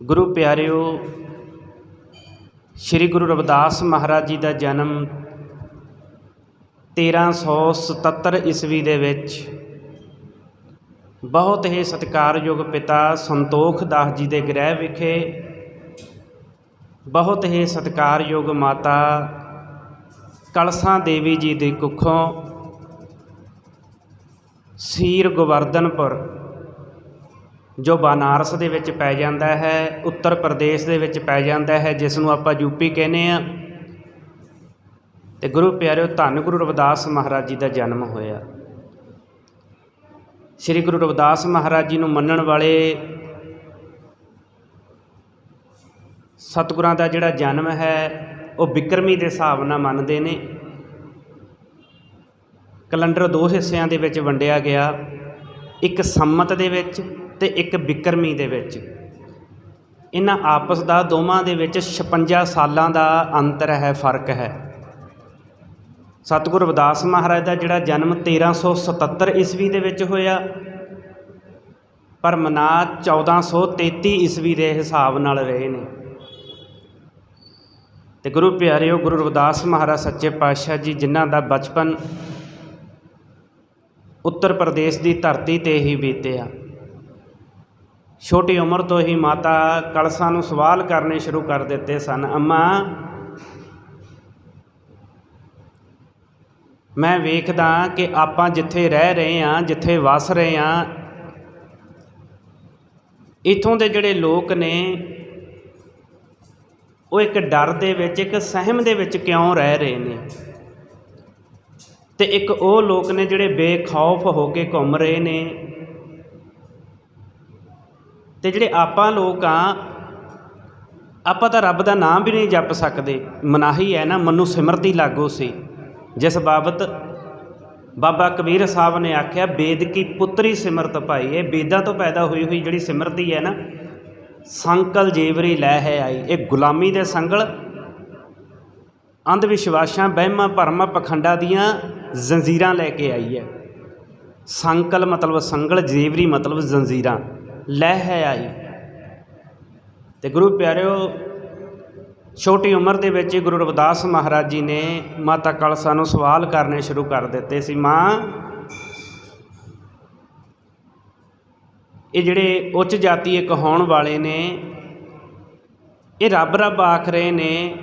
ਗੁਰੂ ਪਿਆਰਿਓ, ਸ੍ਰੀ ਗੁਰੂ ਰਵਿਦਾਸ ਮਹਾਰਾਜ ਜੀ ਦਾ ਜਨਮ 1377 ਈਸਵੀ ਦੇ ਵਿੱਚ ਬਹੁਤ ਹੀ ਸਤਿਕਾਰਯੋਗ ਪਿਤਾ ਸੰਤੋਖ ਦਾਸ ਜੀ ਦੇ ਗ੍ਰਹਿ ਵਿਖੇ ਬਹੁਤ ਹੀ ਸਤਿਕਾਰਯੋਗ ਮਾਤਾ ਕਲਸਾ ਦੇਵੀ ਜੀ ਦੀ ਕੁੱਖੋਂ ਸੀਰ ਗੋਵਰਧਨਪੁਰ ਜੋ ਬਨਾਰਸ ਦੇ ਵਿੱਚ ਪੈ ਜਾਂਦਾ ਹੈ, ਉੱਤਰ ਪ੍ਰਦੇਸ਼ ਦੇ ਵਿੱਚ ਪੈ ਜਾਂਦਾ ਹੈ ਜਿਸ ਨੂੰ ਆਪਾਂ ਯੂਪੀ ਕਹਿੰਦੇ ਆ ਤੇ ਗੁਰੂ ਪਿਆਰਿਓ, ਧੰਨ ਗੁਰੂ ਰਵਿਦਾਸ ਮਹਾਰਾਜ ਜੀ ਦਾ ਜਨਮ ਹੋਇਆ। ਸ੍ਰੀ ਗੁਰੂ ਰਵਿਦਾਸ ਮਹਾਰਾਜ ਜੀ ਨੂੰ ਮੰਨਣ ਵਾਲੇ ਸਤਿਗੁਰਾਂ ਦਾ ਜਿਹੜਾ ਜਨਮ ਹੈ, ਉਹ ਬਿਕਰਮੀ ਦੇ ਹਿਸਾਬ ਨਾਲ ਮੰਨਦੇ ਨੇ। ਕੈਲੰਡਰ ਦੋ ਹਿੱਸਿਆਂ ਦੇ ਵਿੱਚ ਵੰਡਿਆ ਗਿਆ। ਇੱਕ ਸੰਮਤ ਦੇ ਵਿੱਚ ਤੇ ਇੱਕ ਬਿਕਰਮੀ ਦੇ ਵਿੱਚ। ਇਹਨਾਂ ਆਪਸ ਦਾ ਦੋਵਾਂ ਦੇ ਵਿੱਚ 56 ਸਾਲਾਂ ਦਾ ਅੰਤਰ ਹੈ, ਫ਼ਰਕ ਹੈ। ਸਤਿਗੁਰੂ ਰਵਿਦਾਸ ਮਹਾਰਾਜ ਦਾ ਜਿਹੜਾ ਜਨਮ 1377 ਈਸਵੀ ਦੇ ਵਿੱਚ ਹੋਇਆ ਪਰ ਮਨਾ 1433 ਈਸਵੀ ਦੇ ਹਿਸਾਬ ਨਾਲ ਰਹੇ ਨੇ। ਤੇ ਗੁਰੂ ਪਿਆਰਿਓ, ਗੁਰੂ ਰਵਿਦਾਸ ਮਹਾਰਾਜ ਸੱਚੇ ਪਾਤਸ਼ਾਹ ਜੀ, ਜਿਨ੍ਹਾਂ ਦਾ ਬਚਪਨ ਉੱਤਰ ਪ੍ਰਦੇਸ਼ ਦੀ ਧਰਤੀ ਤੇ ਹੀ ਬੀਤਿਆ। ਛੋਟੀ ਉਮਰ ਤੋਂ ਹੀ ਮਾਤਾ ਕਲਸਾਂ ਨੂੰ ਸਵਾਲ ਕਰਨੇ ਸ਼ੁਰੂ ਕਰ ਦਿੱਤੇ ਸਨ। ਅੰਮਾ, ਮੈਂ ਵੇਖਦਾ ਕਿ ਆਪਾਂ ਜਿੱਥੇ ਰਹਿ ਰਹੇ ਹਾਂ, ਜਿੱਥੇ ਵਸ ਰਹੇ ਹਾਂ, ਇਥੋਂ ਦੇ ਜਿਹੜੇ ਲੋਕ ਨੇ, ਉਹ ਇੱਕ ਡਰ ਦੇ ਵਿੱਚ, ਇੱਕ ਸਹਿਮ ਦੇ ਵਿੱਚ ਕਿਉਂ ਰਹਿ ਰਹੇ ਨੇ? ਤੇ ਇੱਕ ਉਹ ਲੋਕ ਨੇ ਜਿਹੜੇ ਬੇਖੌਫ ਹੋ ਕੇ ਘੁੰਮ ਰਹੇ ਨੇ। ਅਤੇ ਜਿਹੜੇ ਆਪਾਂ ਲੋਕ ਹਾਂ ਆਪਾਂ ਤਾਂ ਰੱਬ ਦਾ ਨਾਮ ਵੀ ਨਹੀਂ ਜਪ ਸਕਦੇ। ਮਨਾਹੀ ਹੈ ਨਾ, ਮਨੂੰ ਸਿਮਰਤੀ ਲਾਗੋ ਸੀ। ਜਿਸ ਬਾਬਤ ਬਾਬਾ ਕਬੀਰ ਸਾਹਿਬ ਨੇ ਆਖਿਆ ਬੇਦ ਕੀ ਪੁੱਤਰੀ ਸਿਮਰਤ ਭਾਈ। ਇਹ ਬੇਦਾਂ ਤੋਂ ਪੈਦਾ ਹੋਈ ਹੋਈ ਜਿਹੜੀ ਸਿਮਰਤੀ ਹੈ ਨਾ, ਸੰਕਲ ਜੇਵਰੀ ਲੈ ਹੈ ਆਈ। ਇਹ ਗੁਲਾਮੀ ਦੇ ਸੰਗਲ, ਅੰਧ ਵਿਸ਼ਵਾਸਾਂ, ਵਹਿਮਾਂ, ਭਰਮਾਂ, ਪਖੰਡਾਂ ਦੀਆਂ ਜ਼ੰਜੀਰਾਂ ਲੈ ਕੇ ਆਈ ਹੈ। ਸੰਕਲ ਮਤਲਬ ਸੰਗਲ, ਜੇਵਰੀ ਮਤਲਬ ਜ਼ੰਜੀਰਾਂ। ਲੈ ਹੈ ਆਈ। ਤੇ ਗੁਰੂ ਪਿਆਰਿਓ, ਛੋਟੀ ਉਮਰ ਦੇ ਵਿੱਚ ਗੁਰੂ ਰਵਿਦਾਸ ਮਹਾਰਾਜ ਜੀ ਨੇ ਮਾਤਾ ਕਲਸਾ ਨੂੰ ਸਵਾਲ ਕਰਨੇ ਸ਼ੁਰੂ ਕਰ ਦਿੱਤੇ ਸੀ, ਮਾਂ, ਇਹ ਜਿਹੜੇ ਉੱਚ ਜਾਤੀ ਕਹਾਉਣ ਵਾਲੇ ਨੇ, ਇਹ ਰੱਬ ਰੱਬ ਆਖ ਰਹੇ ਨੇ,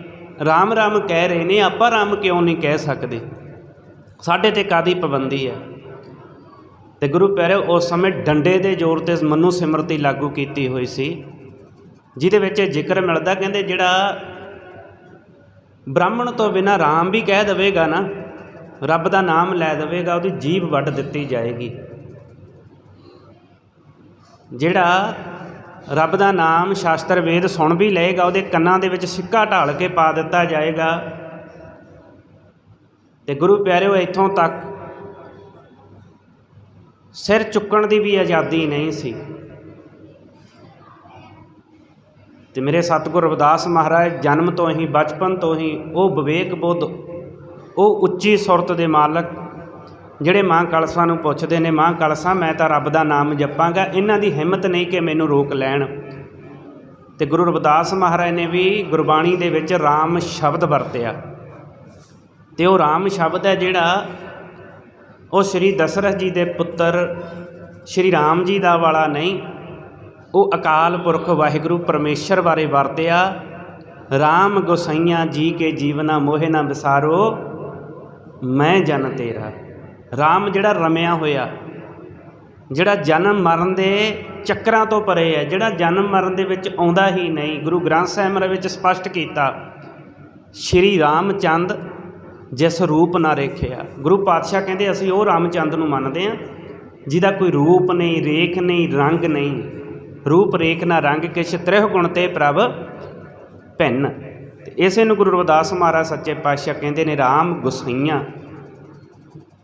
ਰਾਮ ਰਾਮ ਕਹਿ ਰਹੇ ਨੇ, ਆਪਾਂ ਰਾਮ ਕਿਉਂ ਨਹੀਂ ਕਹਿ ਸਕਦੇ? ਸਾਡੇ ਤੇ ਕਾਦੀ ਪਾਬੰਦੀ ਹੈ? ਤੇ ਗੁਰੂ ਪਿਆਰਿਓ, ਉਸ ਸਮੇਂ ਡੰਡੇ ਦੇ ਜ਼ੋਰ ਤੇ ਮਨੂ ਸਿਮਰਤੀ ਲਾਗੂ ਕੀਤੀ ਹੋਈ ਸੀ, ਜਿਹਦੇ ਵਿੱਚ ਇਹ ਜ਼ਿਕਰ ਮਿਲਦਾ, ਕਹਿੰਦੇ ਜਿਹੜਾ ਬ੍ਰਾਹਮਣ ਤੋਂ ਬਿਨਾ ਰਾਮ ਵੀ ਕਹਿ ਦੇਵੇਗਾ ਨਾ, ਰੱਬ ਦਾ ਨਾਮ ਲੈ ਦੇਵੇਗਾ, ਉਹਦੀ ਜੀਭ ਵੱਢ ਦਿੱਤੀ ਜਾਏਗੀ। ਜਿਹੜਾ ਰੱਬ ਦਾ ਨਾਮ ਸ਼ਾਸਤਰ ਵੇਦ ਸੁਣ ਵੀ ਲਏਗਾ, ਉਹਦੇ ਕੰਨਾਂ ਦੇ ਵਿੱਚ ਸਿੱਕਾ ਢਾਲ ਕੇ ਪਾ ਦਿੱਤਾ ਜਾਏਗਾ। ਤੇ ਗੁਰੂ ਪਿਆਰਿਓ, ਇੱਥੋਂ ਤੱਕ ਸਿਰ ਚੁੱਕਣ ਦੀ ਵੀ ਆਜ਼ਾਦੀ ਨਹੀਂ ਸੀ। ਤੇ ਮੇਰੇ ਸਤਿਗੁਰ ਰਵਿਦਾਸ ਮਹਾਰਾਜ ਜਨਮ ਤੋਂ ਹੀ, ਬਚਪਨ ਤੋਂ ਹੀ ਉਹ ਵਿਵੇਕ ਬੁੱਧ, ਉਹ ਉੱਚੀ ਸੁਰਤ ਦੇ ਮਾਲਕ ਜਿਹੜੇ ਮਾਂ ਕਲਸਾ ਨੂੰ ਪੁੱਛਦੇ ਨੇ, ਮਾਂ ਕਲਸਾ, ਮੈਂ ਤਾਂ ਰੱਬ ਦਾ ਨਾਮ ਜਪਾਂਗਾ, ਇਹਨਾਂ ਦੀ ਹਿੰਮਤ ਨਹੀਂ ਕਿ ਮੈਨੂੰ ਰੋਕ ਲੈਣ। ਤੇ ਗੁਰੂ ਰਵਿਦਾਸ ਮਹਾਰਾਜ ਨੇ ਵੀ ਗੁਰਬਾਣੀ ਦੇ ਵਿੱਚ RAM ਸ਼ਬਦ ਵਰਤਿਆ। ਤੇ ਉਹ RAM ਸ਼ਬਦ ਹੈ ਜਿਹੜਾ ਉਹ ਸ੍ਰੀ ਦਸ਼ਰਥ ਜੀ ਦੇ ਪੁੱਤਰ ਸ੍ਰੀ ਰਾਮ ਜੀ ਦਾ ਵਾਲਾ ਨਹੀਂ, ਉਹ ਅਕਾਲ ਪੁਰਖ ਵਾਹਿਗੁਰੂ ਪਰਮੇਸ਼ਰ ਬਾਰੇ ਵਰਤਿਆ RAM ਗੋਸਾਈਆਂ ਜੀ ਕੇ ਜੀਵਨਾ ਮੋਹਿ ਨਾ ਵਿਸਾਰੋ, ਮੈਂ ਜਨ ਤੇਰਾ। RAM ਜਿਹੜਾ ਰਮਿਆ ਹੋਇਆ, ਜਿਹੜਾ ਜਨਮ ਮਰਨ ਦੇ ਚੱਕਰਾਂ ਤੋਂ ਪਰੇ ਹੈ, ਜਿਹੜਾ ਜਨਮ ਮਰਨ ਦੇ ਵਿੱਚ ਆਉਂਦਾ ਹੀ ਨਹੀਂ, ਗੁਰੂ ਗ੍ਰੰਥ ਸਾਹਿਬ ਵਿੱਚ ਸਪਸ਼ਟ ਕੀਤਾ, ਸ਼੍ਰੀ ਰਾਮ ਚੰਦ ਜਿਸ ਰੂਪ ਨਾ ਰੇਖਿਆ। ਗੁਰੂ ਪਾਤਸ਼ਾਹ ਕਹਿੰਦੇ, ਅਸੀਂ ਉਹ ਰਾਮਚੰਦ ਨੂੰ ਮੰਨਦੇ ਹਾਂ, ਜਿਹਦਾ ਕੋਈ ਰੂਪ ਨਹੀਂ, ਰੇਖ ਨਹੀਂ, ਰੰਗ ਨਹੀਂ। ਰੂਪ, ਰੇਖ ਨਾ ਰੰਗ, ਕਿਛ ਤ੍ਰਿਹ ਗੁਣ ਤੇ ਪ੍ਰਭ ਭਿੰਨ। ਤੇ ਇਸੇ ਨੂੰ ਗੁਰੂ ਰਵਿਦਾਸ ਮਹਾਰਾਜ ਸੱਚੇ ਪਾਤਸ਼ਾਹ ਕਹਿੰਦੇ ਨੇ, ਰਾਮ ਗੁਸਾਈਆਂ।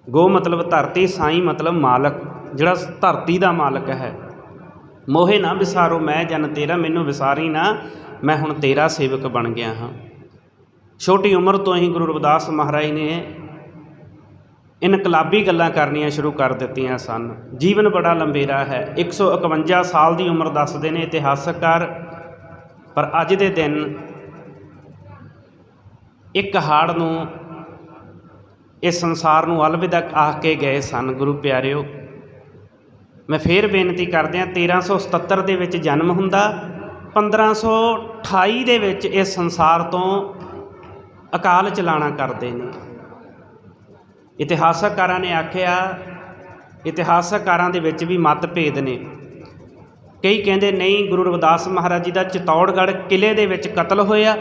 ਗੋ ਮਤਲਬ ਧਰਤੀ, ਸਾਈ ਮਤਲਬ ਮਾਲਕ, ਜਿਹੜਾ ਧਰਤੀ ਦਾ ਮਾਲਕ ਹੈ। ਮੋਹੇ ਨਾ ਵਿਸਾਰੋ, ਮੈਂ ਜਨ ਤੇਰਾ, ਮੈਨੂੰ ਵਿਸਾਰੀ ਨਾ, ਮੈਂ ਹੁਣ ਤੇਰਾ ਸੇਵਕ ਬਣ ਗਿਆ ਹਾਂ। ਛੋਟੀ ਉਮਰ ਤੋਂ ਹੀ ਗੁਰੂ ਰਵਿਦਾਸ ਮਹਾਰਾਜ ਨੇ ਇਨਕਲਾਬੀ ਗੱਲਾਂ ਕਰਨੀਆਂ ਸ਼ੁਰੂ ਕਰ ਦਿੱਤੀਆਂ ਸਨ। ਜੀਵਨ ਬੜਾ ਲੰਬੇਰਾ ਹੈ। 151 ਸਾਲ ਦੀ ਉਮਰ ਦੱਸਦੇ ਨੇ ਇਤਿਹਾਸਕਾਰ। ਪਰ ਅੱਜ ਦੇ ਦਿਨ ਇੱਕ ਹਾੜ ਨੂੰ, ਇਸ ਸੰਸਾਰ ਨੂੰ ਅਲਵਿਦਾ ਆਖ ਕੇ ਗਏ ਸਨ। ਗੁਰੂ ਪਿਆਰਿਓ, ਮੈਂ ਫੇਰ ਬੇਨਤੀ ਕਰਦਿਆਂ 1377 ਦੇ ਵਿੱਚ ਜਨਮ ਹੁੰਦਾ 1528 ਦੇ ਵਿੱਚ ਇਸ ਸੰਸਾਰ ਤੋਂ ਅਕਾਲ ਚਲਾਣਾ ਕਰਦੇ ਨੇ। ਇਤਿਹਾਸਕਾਰਾਂ ਨੇ ਆਖਿਆ, ਇਤਿਹਾਸਕਾਰਾਂ ਦੇ ਵਿੱਚ ਵੀ ਮਤਭੇਦ ਨੇ। ਕਈ ਕਹਿੰਦੇ, ਨਹੀਂ, ਗੁਰੂ ਰਵਿਦਾਸ ਮਹਾਰਾਜ ਜੀ ਦਾ ਚਿਤੌੜਗੜ੍ਹ ਕਿਲੇ ਦੇ ਵਿੱਚ ਕਤਲ ਹੋਇਆ।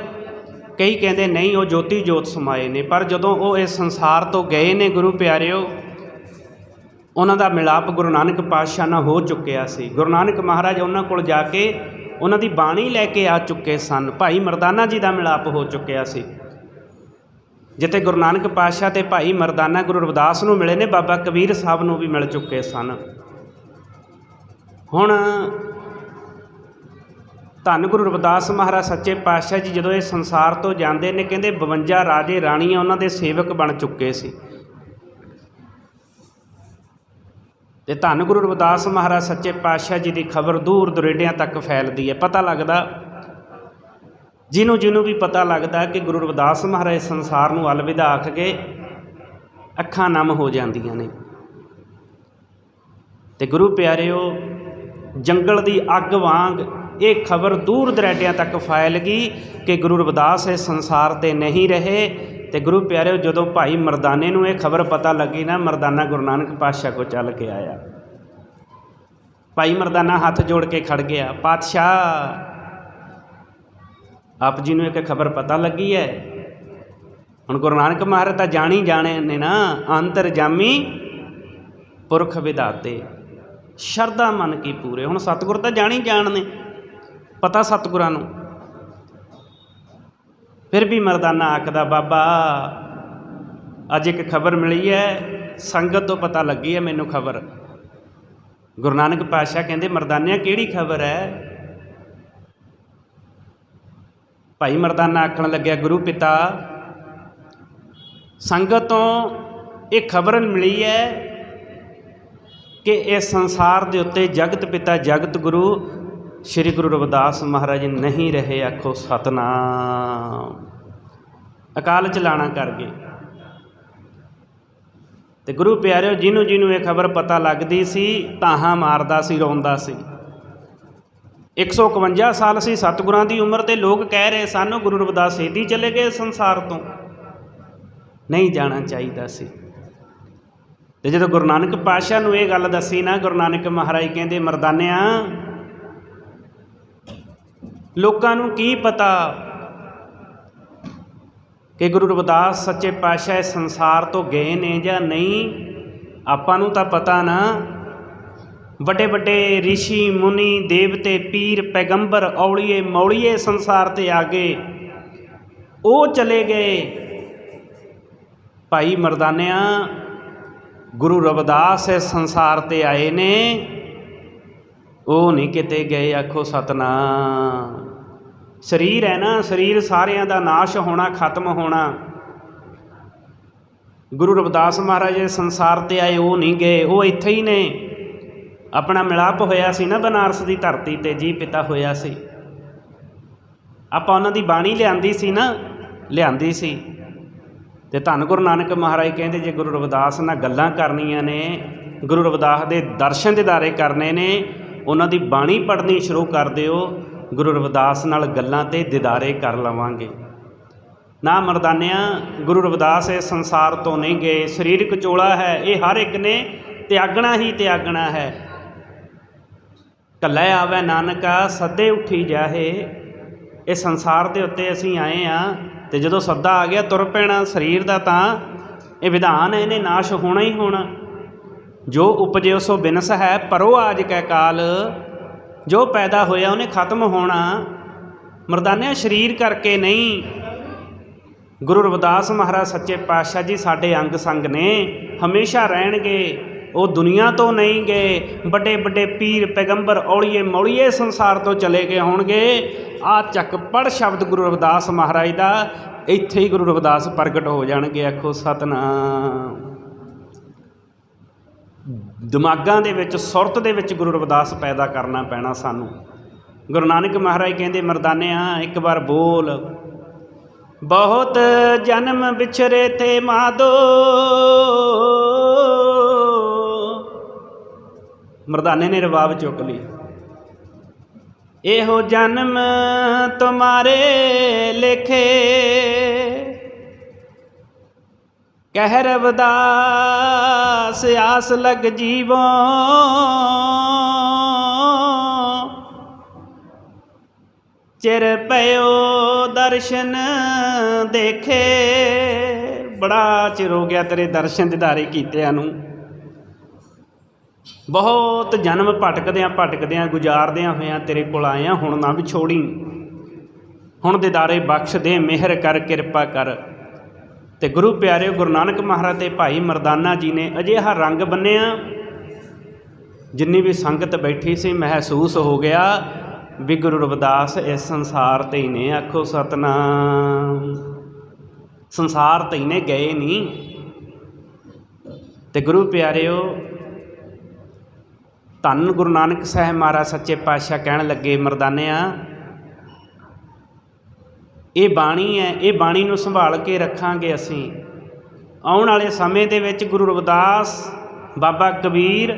ਕਈ ਕਹਿੰਦੇ, ਨਹੀਂ, ਉਹ ਜੋਤੀ ਜੋਤ ਸਮਾਏ ਨੇ। ਪਰ ਜਦੋਂ ਉਹ ਇਸ ਸੰਸਾਰ ਤੋਂ ਗਏ ਨੇ, ਗੁਰੂ ਪਿਆਰਿਓ, ਉਹਨਾਂ ਦਾ ਮਿਲਾਪ ਗੁਰੂ ਨਾਨਕ ਪਾਤਸ਼ਾਹ ਨਾਲ ਹੋ ਚੁੱਕਿਆ ਸੀ। ਗੁਰੂ ਨਾਨਕ ਮਹਾਰਾਜ ਉਹਨਾਂ ਕੋਲ ਜਾ ਕੇ ਉਹਨਾਂ ਦੀ ਬਾਣੀ ਲੈ ਕੇ ਆ ਚੁੱਕੇ ਸਨ। ਭਾਈ ਮਰਦਾਨਾ ਜੀ ਦਾ ਮਿਲਾਪ ਹੋ ਚੁੱਕਿਆ ਸੀ। ਜਿੱਥੇ ਗੁਰੂ ਨਾਨਕ ਪਾਤਸ਼ਾਹ ਤੇ ਭਾਈ ਮਰਦਾਨਾ ਗੁਰੂ ਰਵਿਦਾਸ ਨੂੰ ਮਿਲੇ ਨੇ, ਬਾਬਾ ਕਬੀਰ ਸਾਹਿਬ ਨੂੰ ਵੀ ਮਿਲ ਚੁੱਕੇ ਸਨ। ਹੁਣ ਧੰਨ ਗੁਰੂ ਰਵਿਦਾਸ ਮਹਾਰਾਜ, ਸੱਚੇ ਪਾਤਸ਼ਾਹ ਜੀ ਜਦੋਂ ਇਹ ਸੰਸਾਰ ਤੋਂ ਜਾਂਦੇ ਨੇ, ਕਹਿੰਦੇ 52 ਰਾਜੇ ਰਾਣੀਆਂ ਉਹਨਾਂ ਦੇ ਸੇਵਕ ਬਣ ਚੁੱਕੇ ਸੀ। ਤੇ ਧੰਨ ਗੁਰੂ ਰਵਿਦਾਸ ਮਹਾਰਾਜ, ਸੱਚੇ ਪਾਤਸ਼ਾਹ ਜੀ ਦੀ ਖਬਰ ਦੂਰ ਦੁਰੇਡਿਆਂ ਤੱਕ ਫੈਲਦੀ ਹੈ। ਪਤਾ ਲੱਗਦਾ ਜਿਹਨੂੰ ਜਿਹਨੂੰ ਵੀ ਪਤਾ ਲੱਗਦਾ ਕਿ ਗੁਰੂ ਰਵਿਦਾਸ ਮਹਾਰਾਜ ਸੰਸਾਰ ਨੂੰ ਅਲਵਿਦਾ ਆਖ ਕੇ ਅੱਖਾਂ ਨਮ ਹੋ ਜਾਂਦੀਆਂ ਨੇ। ਤੇ ਗੁਰੂ ਪਿਆਰਿਓ, ਜੰਗਲ ਦੀ ਅੱਗ ਵਾਂਗ ਇਹ ਖਬਰ ਦੂਰ ਦਰਾਡਿਆਂ ਤੱਕ ਫੈਲ ਗਈ ਕਿ ਗੁਰੂ ਰਵਿਦਾਸ ਇਸ ਸੰਸਾਰ ਤੇ ਨਹੀਂ ਰਹੇ। ਤੇ ਗੁਰੂ ਪਿਆਰਿਓ, ਜਦੋਂ ਭਾਈ ਮਰਦਾਨੇ ਨੂੰ ਇਹ ਖਬਰ ਪਤਾ ਲੱਗੀ ਨਾ, ਮਰਦਾਨਾ ਗੁਰੂ ਨਾਨਕ ਪਾਤਸ਼ਾਹ ਕੋ ਚੱਲ ਕੇ ਆਇਆ। ਭਾਈ ਮਰਦਾਨਾ ਹੱਥ ਜੋੜ ਕੇ ਖੜ ਗਿਆ, ਪਾਤਸ਼ਾਹ ਆਪ ਜੀ ਨੂੰ ਇੱਕ ਖਬਰ ਪਤਾ ਲੱਗੀ ਹੈ। ਹੁਣ ਗੁਰੂ ਨਾਨਕ ਮਹਾਰਾਜ ਤਾਂ ਜਾਣੀ ਜਾਣੇ ਨੇ ਨਾ ਅੰਤਰਜਾਮੀ ਪੁਰਖ ਵਿਦਾਤੇ ਸ਼ਰਧਾ ਮਨ ਕੀ ਪੂਰੇ। ਹੁਣ ਸਤਿਗੁਰ ਤਾਂ ਜਾਣੀ ਜਾਣ ਨੇ, ਪਤਾ ਸਤਿਗੁਰਾਂ ਨੂੰ। ਫਿਰ ਵੀ ਮਰਦਾਨਾ ਆਖਦਾ, ਬਾਬਾ, ਅੱਜ ਇੱਕ ਖਬਰ ਮਿਲੀ ਹੈ, ਸੰਗਤ ਤੋਂ ਪਤਾ ਲੱਗੀ ਹੈ ਮੈਨੂੰ ਖਬਰ। ਗੁਰੂ ਨਾਨਕ ਪਾਤਸ਼ਾਹ ਕਹਿੰਦੇ, ਮਰਦਾਨਿਆਂ, ਕਿਹੜੀ ਖਬਰ ਹੈ? ਭਾਈ ਮਰਦਾਨਾ ਆਖਣ ਲੱਗਿਆ, ਗੁਰੂ ਪਿਤਾ, ਸੰਗਤ ਤੋਂ ਇਹ ਖਬਰ ਮਿਲੀ ਹੈ ਕਿ ਇਸ ਸੰਸਾਰ ਦੇ ਉੱਤੇ ਜਗਤ ਪਿਤਾ ਜਗਤ ਗੁਰੂ, ਸ੍ਰੀ ਗੁਰੂ ਰਵਿਦਾਸ ਮਹਾਰਾਜ ਨਹੀਂ ਰਹੇ, ਆਖੋ ਸਤਨਾਮ। ਅਕਾਲ ਚਲਾਣਾ ਕਰ ਗਏ। ਤੇ ਗੁਰੂ ਪਿਆਰਿਓ ਜਿਹਨੂੰ ਜਿਹਨੂੰ ਇਹ ਖਬਰ ਪਤਾ ਲੱਗਦੀ ਸੀ ਤਾਹਾਂ ਮਾਰਦਾ ਸੀ, ਰੋਂਦਾ ਸੀ। 151 ਸਾਲ ਸੀ ਸਤਿਗੁਰਾਂ ਦੀ ਉਮਰ ਤੇ ਲੋਕ ਕਹਿ ਰਹੇ ਸਨ, ਗੁਰੂ ਰਵਿਦਾਸ ਛੇਤੀ ਚਲੇ ਗਏ ਸੰਸਾਰ ਤੋਂ। ਨਹੀਂ ਜਾਣਾ ਚਾਹੀਦਾ ਸੀ। ਤੇ ਜਦੋਂ ਗੁਰੂ ਨਾਨਕ ਪਾਤਸ਼ਾਹ ਨੂੰ ਇਹ ਗੱਲ ਦੱਸੀ ਨਾ, ਗੁਰੂ ਨਾਨਕ ਮਹਾਰਾਜ ਕਹਿੰਦੇ, ਮਰਦਾਨਿਆਂ, ਲੋਕਾਂ ਨੂੰ ਕੀ ਪਤਾ ਕਿ ਗੁਰੂ ਰਵਿਦਾਸ ਸੱਚੇ ਪਾਤਸ਼ਾਹ ਇਸ ਸੰਸਾਰ ਤੋਂ ਗਏ ਨੇ ਜਾਂ ਨਹੀਂ? ਆਪਾਂ ਨੂੰ ਤਾਂ ਪਤਾ ਨਾ ਵੱਡੇ ਵੱਡੇ ઋષਿ ਮੁਨੀ, ਦੇਵਤੇ, ਪੀਰ, ਪੈਗੰਬਰ, ਔਲੀਏ, ਮੌਲੀਏ ਸੰਸਾਰ ਤੇ ਆ ਗਏ। ਉਹ ਚਲੇ ਗਏ। ਭਾਈ ਮਰਦਾਨਿਆਂ, ਗੁਰੂ ਰਵਿਦਾਸ ਇਸ ਸੰਸਾਰ ਤੇ ਆਏ ਨੇ। ਉਹ ਨਹੀਂ ਕਿਤੇ ਗਏ, ਆਖੋ ਸਤਨਾਮ। ਸਰੀਰ ਹੈ ਨਾ, ਸਰੀਰ ਸਾਰਿਆਂ ਦਾ ਨਾਸ਼ ਹੋਣਾ, ਖਤਮ ਹੋਣਾ। ਗੁਰੂ ਰਵਿਦਾਸ ਮਹਾਰਾਜ ਇਸ ਸੰਸਾਰ ਤੇ ਆਏ, ਉਹ ਨਹੀਂ ਗਏ, ਉਹ ਇੱਥੇ ਹੀ ਨੇ। ਆਪਣਾ ਮਿਲਾਪ ਹੋਇਆ ਸੀ ਨਾ ਬਨਾਰਸ ਦੀ ਧਰਤੀ ਤੇ, ਜੀ ਪਿਤਾ ਹੋਇਆ ਸੀ। ਆਪਾਂ ਉਹਨਾਂ ਦੀ ਬਾਣੀ ਲਿਆਂਦੀ ਸੀ ਨਾ, ਲਿਆਂਦੀ ਸੀ। ਤੇ ਧੰਨ ਗੁਰੂ ਨਾਨਕ ਮਹਾਰਾਜ ਕਹਿੰਦੇ, ਜੇ ਗੁਰੂ ਰਵਿਦਾਸ ਨਾਲ ਗੱਲਾਂ ਕਰਨੀਆਂ ਨੇ, ਗੁਰੂ ਰਵਿਦਾਸ ਦੇ ਦਰਸ਼ਨ ਦਿਦਾਰੇ ਕਰਨੇ ਨੇ, ਉਹਨਾਂ ਦੀ ਬਾਣੀ ਪੜ੍ਹਨੀ ਸ਼ੁਰੂ ਕਰ ਦਿਓ, ਗੁਰੂ ਰਵਿਦਾਸ ਨਾਲ ਗੱਲਾਂ ਤੇ ਦਿਦਾਰੇ ਕਰ ਲਵਾਂਗੇ। ਨਾ ਮਰਦਾਨਿਆਂ, ਗੁਰੂ ਰਵਿਦਾਸ ਇਸ ਸੰਸਾਰ ਤੋਂ ਨਹੀਂ ਗਏ। ਸਰੀਰਕ ਚੋਲਾ ਹੈ, ਇਹ ਹਰ ਇੱਕ ਨੇ ਤਿਆਗਣਾ ਹੀ ਤਿਆਗਣਾ ਹੈ। ਕੱਲੇ ਆਵੇ ਨਾਨਕਾ, ਸੱਦੇ ਉੱਠੀ ਜਾਹੇ। ਇਹ ਸੰਸਾਰ ਦੇ ਉੱਤੇ ਅਸੀਂ ਆਏ ਆ ਤੇ ਜਦੋਂ ਸੱਦਾ ਆ ਗਿਆ ਤੁਰ ਪੈਣਾ ਸਰੀਰ ਦਾ ਤਾਂ, ਇਹ ਵਿਧਾਨ ਹੈ ਇਹਨੇ ਨਾਸ਼ ਹੋਣਾ ਹੀ ਹੋਣਾ। ਜੋ ਉਪਜਿਓ ਸੋ ਬਿਨਸ ਹੈ ਪਰੋ ਆਜ ਕੈ ਕਾਲ। ਜੋ ਪੈਦਾ ਹੋਇਆ ਉਹਨੇ ਖਤਮ ਹੋਣਾ। ਮਰਦਾਨਿਆ, ਸਰੀਰ ਕਰਕੇ ਨਹੀਂ। ਗੁਰੂ ਰਵਿਦਾਸ ਮਹਾਰਾਜ ਸੱਚੇ ਪਾਤਸ਼ਾਹ ਜੀ ਸਾਡੇ ਅੰਗ ਸੰਗ ਨੇ, ਹਮੇਸ਼ਾ ਰਹਿਣਗੇ। ਉਹ ਦੁਨੀਆ ਤੋਂ ਨਹੀਂ ਗਏ, ਵੱਡੇ ਵੱਡੇ ਪੀਰ ਪੈਗੰਬਰ ਔਲੀਏ ਮੌਲੀਏ ਸੰਸਾਰ ਤੋਂ ਚਲੇ ਗਏ ਹੋਣਗੇ। ਆ ਚੱਕ ਪੜ ਸ਼ਬਦ ਗੁਰੂ ਰਵਿਦਾਸ ਮਹਾਰਾਜ ਦਾ, ਇੱਥੇ ਹੀ ਗੁਰੂ ਰਵਿਦਾਸ ਪ੍ਰਗਟ ਹੋ ਜਾਣਗੇ, ਆਖੋ ਸਤਨਾਮ। ਦਿਮਾਗਾਂ ਦੇ ਵਿੱਚ, ਸੁਰਤ ਦੇ ਵਿੱਚ ਗੁਰੂ ਰਵਿਦਾਸ ਪੈਦਾ ਕਰਨਾ ਪੈਣਾ ਸਾਨੂੰ। ਗੁਰੂ ਨਾਨਕ ਮਹਾਰਾਜ ਕਹਿੰਦੇ, ਮਰਦਾਨਿਆਂ, ਇੱਕ ਵਾਰ ਬੋਲ। ਬਹੁਤ ਜਨਮ ਵਿਛਰੇ ਤੇ ਮਾਦੋ। ਮਰਦਾਨੇ ਨੇ ਰਬਾਬ ਚੁੱਕ ਲਈ ਇਹੋ ਜਨਮ ਤੁਮਾਰੇ ਲਿਖੇ। ਕਹਿ ਰਵਦਾਸ ਆਸ ਲਗ ਜੀਵੋ। ਚਿਰ ਪਇਓ ਦਰਸ਼ਨ ਦੇਖੇ। ਬੜਾ ਚਿਰ ਹੋ ਗਿਆ ਤੇਰੇ ਦਰਸ਼ਨ ਦਿਦਾਰੇ ਕੀਤਿਆਂ ਨੂੰ। ਬਹੁਤ ਜਨਮ ਭਟਕਦਿਆਂ ਭਟਕਦਿਆਂ ਗੁਜ਼ਾਰਦਿਆਂ ਹੋਇਆਂ ਤੇਰੇ ਕੋਲ ਆਇਆ ਹੁਣ ਨਾ ਵਿਛੋੜੀ ਹੁਣ ਦਿਦਾਰੇ ਬਖਸ਼ ਦੇ, ਮਿਹਰ ਕਰ, ਕਿਰਪਾ ਕਰ। ਤੇ ਗੁਰੂ ਪਿਆਰੇ ਗੁਰੂ ਨਾਨਕ ਮਹਾਰਾਜ ਤੇ ਭਾਈ ਮਰਦਾਨਾ ਜੀ ਨੇ ਅਜਿਹਾ ਰੰਗ ਬੰਨਿਆ, ਜਿੰਨੀ ਵੀ ਸੰਗਤ ਬੈਠੀ ਸੀ ਮਹਿਸੂਸ ਹੋ ਗਿਆ, ਵੀ ਗੁਰੂ ਰਵਿਦਾਸ ਇਸ ਸੰਸਾਰ ਤੇ ਹੀ ਨੇ, ਆਖੋ ਸਤਨਾਮ। ਸੰਸਾਰ ਤੇ ਹੀ ਨੇ, ਗਏ ਨਹੀਂ। ਤੇ ਗੁਰੂ ਪਿਆਰਿਓ ਧੰਨ ਗੁਰੂ ਨਾਨਕ ਸਾਹਿਬ ਮਹਾਰਾਜ ਸੱਚੇ ਪਾਤਸ਼ਾਹ ਕਹਿਣ ਲੱਗੇ, ਮਰਦਾਨਿਆਂ, ਇਹ ਬਾਣੀ ਹੈ, ਇਹ ਬਾਣੀ ਨੂੰ ਸੰਭਾਲ ਕੇ ਰੱਖਾਂਗੇ ਅਸੀਂ। ਆਉਣ ਵਾਲੇ ਸਮੇਂ ਦੇ ਵਿੱਚ ਗੁਰੂ ਰਵਿਦਾਸ, ਬਾਬਾ ਕਬੀਰ,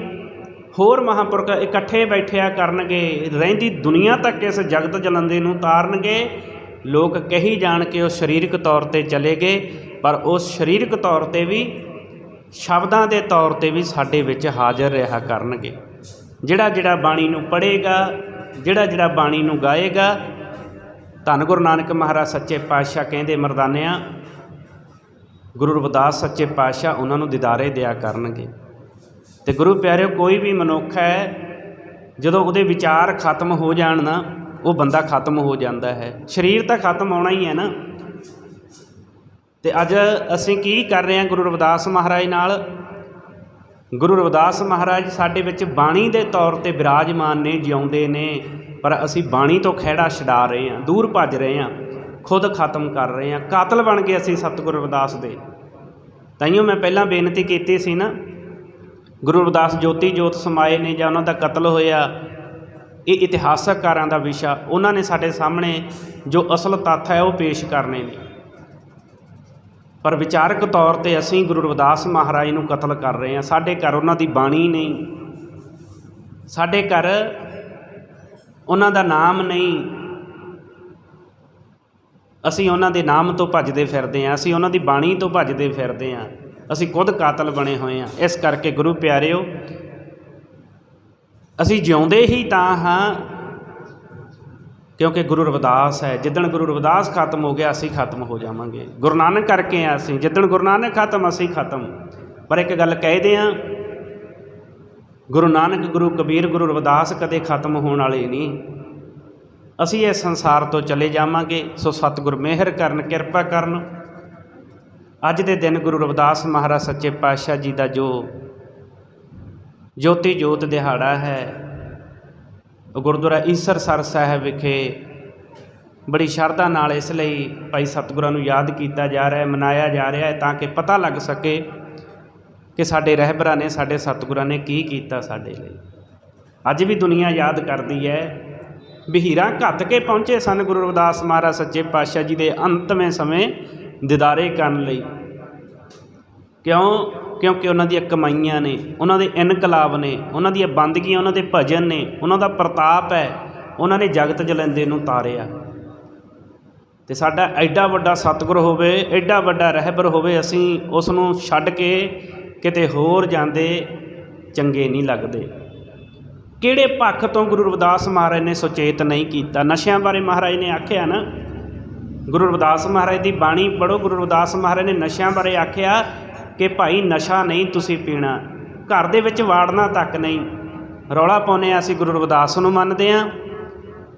ਹੋਰ ਮਹਾਂਪੁਰਖ ਇਕੱਠੇ ਬੈਠਿਆ ਕਰਨਗੇ। ਰਹਿੰਦੀ ਦੁਨੀਆ ਤੱਕ ਇਸ ਜਗਤ ਜਲੰਦੇ ਨੂੰ ਤਾਰਨਗੇ। ਲੋਕ ਕਹੀ ਜਾਣ ਕੇ ਉਹ ਸਰੀਰਕ ਤੌਰ ਤੇ ਚਲੇ ਗਏ, ਪਰ ਉਹ ਸਰੀਰਕ ਤੌਰ ਤੇ ਵੀ, ਸ਼ਬਦਾਂ ਦੇ ਤੌਰ ਤੇ ਵੀ ਸਾਡੇ ਵਿੱਚ ਹਾਜ਼ਰ ਰਿਹਾ ਕਰਨਗੇ। ਜਿਹੜਾ ਜਿਹੜਾ ਬਾਣੀ ਨੂੰ ਪੜ੍ਹੇਗਾ, ਜਿਹੜਾ ਜਿਹੜਾ ਬਾਣੀ ਨੂੰ ਗਾਏਗਾ, ਧੰਨ ਗੁਰੂ ਨਾਨਕ ਮਹਾਰਾਜ ਸੱਚੇ ਪਾਤਸ਼ਾਹ ਕਹਿੰਦੇ ਮਰਦਾਨਿਆਂ, ਗੁਰੂ ਰਵਿਦਾਸ ਸੱਚੇ ਪਾਤਸ਼ਾਹ ਉਹਨਾਂ ਨੂੰ ਦਿਦਾਰੇ ਦਿਆ ਕਰਨਗੇ। ਤੇ ਗੁਰੂ ਪਿਆਰਿਓ, ਕੋਈ ਵੀ ਮਨੁੱਖ ਹੈ, ਜਦੋਂ ਉਹਦੇ ਵਿਚਾਰ ਖਤਮ ਹੋ ਜਾਣ ਨਾ, ਉਹ ਬੰਦਾ ਖਤਮ ਹੋ ਜਾਂਦਾ ਹੈ। ਸਰੀਰ ਤਾਂ ਖਤਮ ਹੋਣਾ ਹੀ ਹੈ ਨਾ। ਤੇ ਅੱਜ ਅਸੀਂ ਕੀ ਕਰ ਰਹੇ ਹਾਂ ਗੁਰੂ ਰਵਿਦਾਸ ਮਹਾਰਾਜ ਨਾਲ? ਗੁਰੂ ਰਵਿਦਾਸ ਮਹਾਰਾਜ ਸਾਡੇ ਵਿੱਚ ਬਾਣੀ ਦੇ ਤੌਰ ਤੇ ਵਿਰਾਜਮਾਨ ਨੇ, ਜਿਉਂਦੇ ਨੇ, ਪਰ ਅਸੀਂ ਬਾਣੀ ਤੋਂ ਖਹਿੜਾ ਛਡਾ ਰਹੇ ਹਾਂ, ਦੂਰ ਭੱਜ ਰਹੇ ਹਾਂ, ਖੁਦ ਖਤਮ ਕਰ ਰਹੇ ਹਾਂ। ਕਾਤਲ ਬਣ ਗਏ ਅਸੀਂ ਸਤਿਗੁਰੂ ਰਵਿਦਾਸ ਦੇ। ਤਾਈਓ ਮੈਂ ਪਹਿਲਾਂ ਬੇਨਤੀ ਕੀਤੀ ਸੀ ਨਾ, ਗੁਰੂ ਰਵਿਦਾਸ ਜੋਤੀ ਜੋਤ ਸਮਾਏ ਨੇ ਜਾਂ ਉਹਨਾਂ ਦਾ ਕਤਲ ਹੋਇਆ, ਇਹ ਇਤਿਹਾਸਕਾਰਾਂ ਦਾ ਵਿਸ਼ਾ, ਉਹਨਾਂ ਨੇ ਸਾਡੇ ਸਾਹਮਣੇ ਜੋ ਅਸਲ ਤੱਥ ਹੈ ਉਹ ਪੇਸ਼ ਕਰਨੇ ਨੇ। ਪਰ ਵਿਚਾਰਕ ਤੌਰ ਤੇ ਅਸੀਂ ਗੁਰੂ ਰਵਿਦਾਸ ਮਹਾਰਾਜ ਨੂੰ ਕਤਲ ਕਰ ਰਹੇ ਹਾਂ। ਸਾਡੇ ਘਰ ਉਹਨਾਂ ਦੀ ਬਾਣੀ ਨਹੀਂ। ਸਾਡੇ ਘਰ ਉਹਨਾਂ ਦਾ ਨਾਮ ਨਹੀਂ। ਅਸੀਂ ਉਹਨਾਂ ਦੇ ਨਾਮ ਤੋਂ ਭੱਜਦੇ ਫਿਰਦੇ ਹਾਂ। ਅਸੀਂ ਉਹਨਾਂ ਦੀ ਬਾਣੀ ਤੋਂ ਭੱਜਦੇ ਫਿਰਦੇ ਹਾਂ। ਅਸੀਂ ਖੁਦ ਕਾਤਲ ਬਣੇ ਹੋਏ ਹਾਂ। ਇਸ ਕਰਕੇ ਗੁਰੂ ਪਿਆਰਿਓ, ਅਸੀਂ ਜਿਉਂਦੇ ਹੀ ਤਾਂ ਹਾਂ। ਕਿਉਂਕਿ ਗੁਰੂ ਰਵਿਦਾਸ ਹੈ, ਜਿੱਦਣ ਗੁਰੂ ਰਵਿਦਾਸ ਖਤਮ ਹੋ ਗਿਆ, ਅਸੀਂ ਖਤਮ ਹੋ ਜਾਵਾਂਗੇ। ਗੁਰੂ ਨਾਨਕ ਕਰਕੇ ਆ ਅਸੀਂ, ਜਿੱਦਣ ਗੁਰੂ ਨਾਨਕ ਖਤਮ, ਅਸੀਂ ਖਤਮ। ਪਰ ਇੱਕ ਗੱਲ ਕਹਿਦੇ ਆ ਗੁਰੂ ਨਾਨਕ, ਗੁਰੂ ਕਬੀਰ, ਗੁਰੂ ਰਵਿਦਾਸ ਕਦੇ ਖਤਮ ਹੋਣ ਵਾਲੇ ਨਹੀਂ। ਅਸੀਂ ਇਸ ਸੰਸਾਰ ਤੋਂ ਚਲੇ ਜਾਵਾਂਗੇ, ਸੋ ਸਤਿਗੁਰ ਮਿਹਰ ਕਰਨ, ਕਿਰਪਾ ਕਰਨ। ਅੱਜ ਦੇ ਦਿਨ ਗੁਰੂ ਰਵਿਦਾਸ ਮਹਾਰਾਜ ਸੱਚੇ ਪਾਤਸ਼ਾਹ ਜੀ ਦਾ ਜੋ ਜੋਤੀ ਜੋਤ ਦਿਹਾੜਾ ਹੈ ਗੁਰਦੁਆਰਾ ਈਸਰਸਰ ਸਾਹਿਬ ਵਿਖੇ ਬੜੀ ਸ਼ਰਧਾ ਨਾਲ ਇਸ ਲਈ ਭਾਈ ਸਤਿਗੁਰਾਂ ਨੂੰ ਯਾਦ ਕੀਤਾ ਜਾ ਰਿਹਾ ਹੈ, ਮਨਾਇਆ ਜਾ ਰਿਹਾ ਹੈ ਤਾਂ ਕਿ ਪਤਾ ਲੱਗ ਸਕੇ ਕਿ ਸਾਡੇ ਰਹਿਬਰਾਂ ਨੇ, ਸਾਡੇ ਸਤਿਗੁਰਾਂ ਨੇ ਕੀ ਕੀਤਾ ਸਾਡੇ ਲਈ। ਅੱਜ ਵੀ ਦੁਨੀਆ ਯਾਦ ਕਰਦੀ ਹੈ, ਬਹੀਰਾਂ ਘੱਤ ਕੇ ਪਹੁੰਚੇ ਸਨ ਗੁਰੂ ਰਵਿਦਾਸ ਮਹਾਰਾਜ ਸੱਚੇ ਪਾਤਸ਼ਾਹ ਜੀ ਦੇ ਅੰਤਵੇਂ ਸਮੇਂ ਦਿਦਾਰੇ ਕਰਨ ਲਈ। ਕਿਉਂ? ਕਿਉਂਕਿ ਉਹਨਾਂ ਦੀਆਂ ਕਮਾਈਆਂ ਨੇ, ਉਹਨਾਂ ਦੇ ਇਨਕਲਾਬ ਨੇ, ਉਹਨਾਂ ਦੀਆਂ ਬੰਦਗੀਆਂ, ਉਹਨਾਂ ਦੇ ਭਜਨ ਨੇ, ਉਹਨਾਂ ਦਾ ਪ੍ਰਤਾਪ ਹੈ, ਉਹਨਾਂ ਨੇ ਜਗਤ ਜਲੰਦੇ ਨੂੰ ਤਾਰਿਆ। ਤੇ ਸਾਡਾ ਐਡਾ ਵੱਡਾ ਸਤਿਗੁਰ ਹੋਵੇ, ਐਡਾ ਵੱਡਾ ਰਹਿਬਰ ਹੋਵੇ, ਅਸੀਂ ਉਸ ਨੂੰ ਛੱਡ ਕੇ ਕਿਤੇ ਹੋਰ ਜਾਂਦੇ, ਚੰਗੇ ਨਹੀਂ ਲੱਗਦੇ। ਕਿਹੜੇ ਪੱਖ ਤੋਂ ਗੁਰੂ ਰਵਿਦਾਸ ਮਹਾਰਾਜ ਨੇ ਸੁਚੇਤ ਨਹੀਂ ਕੀਤਾ? ਨਸ਼ਿਆਂ ਬਾਰੇ ਮਹਾਰਾਜ ਨੇ ਆਖਿਆ ਨਾ। ਗੁਰੂ ਰਵਿਦਾਸ ਮਹਾਰਾਜ ਦੀ ਬਾਣੀ ਪੜੋ ਗੁਰੂ ਰਵਿਦਾਸ ਮਹਾਰਾਜ ਨੇ ਨਸ਼ਿਆਂ ਬਾਰੇ ਆਖਿਆ ਕਿ ਭਾਈ ਨਸ਼ਾ ਨਹੀਂ ਤੁਸੀਂ ਪੀਣਾ, ਘਰ ਦੇ ਵਿੱਚ ਵਾੜਨਾ ਤੱਕ ਨਹੀਂ। ਰੌਲਾ ਪਾਉਨੇ ਆ ਅਸੀਂ, ਗੁਰੂ ਰਵਿਦਾਸ ਨੂੰ ਮੰਨਦੇ ਆ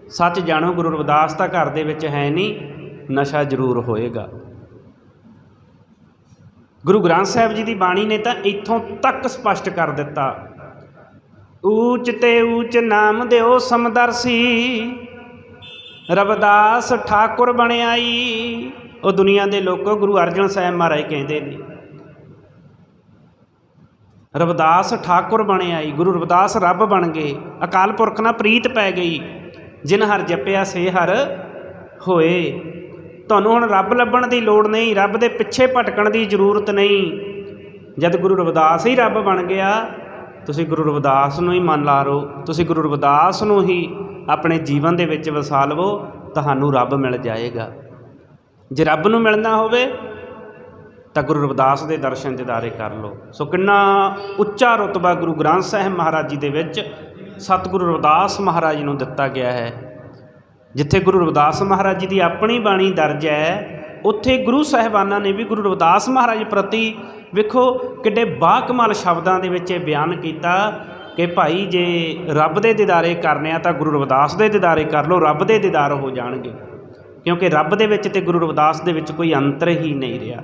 ਸੱਚ ਜਾਣੋ, ਗੁਰੂ ਰਵਿਦਾਸ ਤਾਂ ਘਰ ਦੇ ਵਿੱਚ ਹੈ ਨਹੀਂ, ਨਸ਼ਾ ਜ਼ਰੂਰ ਹੋਏਗਾ। ਗੁਰੂ ਗ੍ਰੰਥ ਸਾਹਿਬ ਜੀ ਦੀ ਬਾਣੀ ਨੇ ਤਾਂ ਇੱਥੋਂ ਤੱਕ ਸਪਸ਼ਟ ਕਰ ਦਿੱਤਾ। ਊਚ ਤੇ ਊਚ ਨਾਮ ਦਿਓ ਸਮਦਰਸੀ, ਰਵਿਦਾਸ ਠਾਕੁਰ ਬਣਿਆਈ। ਉਹ ਦੁਨੀਆ ਦੇ ਲੋਕੋ ਗੁਰੂ ਅਰਜਨ ਸਾਹਿਬ ਮਹਾਰਾਜ ਕਹਿੰਦੇ ਨੇ। ਰਵਿਦਾਸ ਠਾਕੁਰ ਬਣਿਆਈ ਗੁਰੂ ਰਵਿਦਾਸ ਰੱਬ ਬਣ ਗਏ। ਅਕਾਲ ਪੁਰਖ ਨਾਲ ਪ੍ਰੀਤ ਪੈ ਗਈ। ਜਿਨ ਹਰ ਜਪਿਆ, ਸੇ ਹਰ ਹੋਏ। ਤੁਹਾਨੂੰ ਹੁਣ ਰੱਬ ਲੱਭਣ ਦੀ ਲੋੜ ਨਹੀਂ, ਰੱਬ ਦੇ ਪਿੱਛੇ ਭਟਕਣ ਦੀ ਜ਼ਰੂਰਤ ਨਹੀਂ। ਜਦ ਗੁਰੂ ਰਵਿਦਾਸ ਹੀ ਰੱਬ ਬਣ ਗਿਆ, ਤੁਸੀਂ ਗੁਰੂ ਰਵਿਦਾਸ ਨੂੰ ਹੀ ਮੰਨ ਲਾ ਰੋ। ਤੁਸੀਂ ਗੁਰੂ ਰਵਿਦਾਸ ਨੂੰ ਹੀ ਆਪਣੇ ਜੀਵਨ ਦੇ ਵਿੱਚ ਵਸਾ ਲਵੋ, ਤੁਹਾਨੂੰ ਰੱਬ ਮਿਲ ਜਾਏਗਾ। ਜੇ ਰੱਬ ਨੂੰ ਮਿਲਣਾ ਹੋਵੇ ਤਾਂ ਗੁਰੂ ਰਵਿਦਾਸ ਦੇ ਦਰਸ਼ਨ ਦਿਦਾਰੇ ਕਰ ਲਓ। ਸੋ ਕਿੰਨਾ ਉੱਚਾ ਰੁਤਬਾ ਗੁਰੂ ਗ੍ਰੰਥ ਸਾਹਿਬ ਮਹਾਰਾਜ ਜੀ ਦੇ ਵਿੱਚ ਸਤਿਗੁਰੂ ਰਵਿਦਾਸ ਮਹਾਰਾਜ ਨੂੰ ਦਿੱਤਾ ਗਿਆ ਹੈ। ਜਿੱਥੇ ਗੁਰੂ ਰਵਿਦਾਸ ਮਹਾਰਾਜ ਜੀ ਦੀ ਆਪਣੀ ਬਾਣੀ ਦਰਜ ਹੈ, ਉੱਥੇ ਗੁਰੂ ਸਾਹਿਬਾਨਾਂ ਨੇ ਵੀ ਗੁਰੂ ਰਵਿਦਾਸ ਮਹਾਰਾਜ ਪ੍ਰਤੀ ਵੇਖੋ ਕਿੱਡੇ ਬਾਕਮਾਲ ਸ਼ਬਦਾਂ ਦੇ ਵਿੱਚ ਇਹ ਬਿਆਨ ਕੀਤਾ ਕਿ ਭਾਈ ਜੇ ਰੱਬ ਦੇ ਦੀਦਾਰੇ ਕਰਨੇ ਆ ਤਾਂ ਗੁਰੂ ਰਵਿਦਾਸ ਦੇ ਦਿਦਾਰੇ ਕਰ ਲਓ, ਰੱਬ ਦੇ ਦੀਦਾਰ ਹੋ ਜਾਣਗੇ। ਕਿਉਂਕਿ ਰੱਬ ਦੇ ਵਿੱਚ ਤੇ ਗੁਰੂ ਰਵਿਦਾਸ ਦੇ ਵਿੱਚ ਕੋਈ ਅੰਤਰ ਹੀ ਨਹੀਂ ਰਿਹਾ।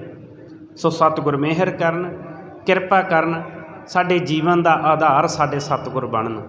ਸੋ ਸਤਿਗੁਰ ਮਿਹਰ ਕਰਨ ਕਿਰਪਾ ਕਰਨ ਸਾਡੇ ਜੀਵਨ ਦਾ ਆਧਾਰ ਸਾਡੇ ਸਤਿਗੁਰ ਬਣਨ।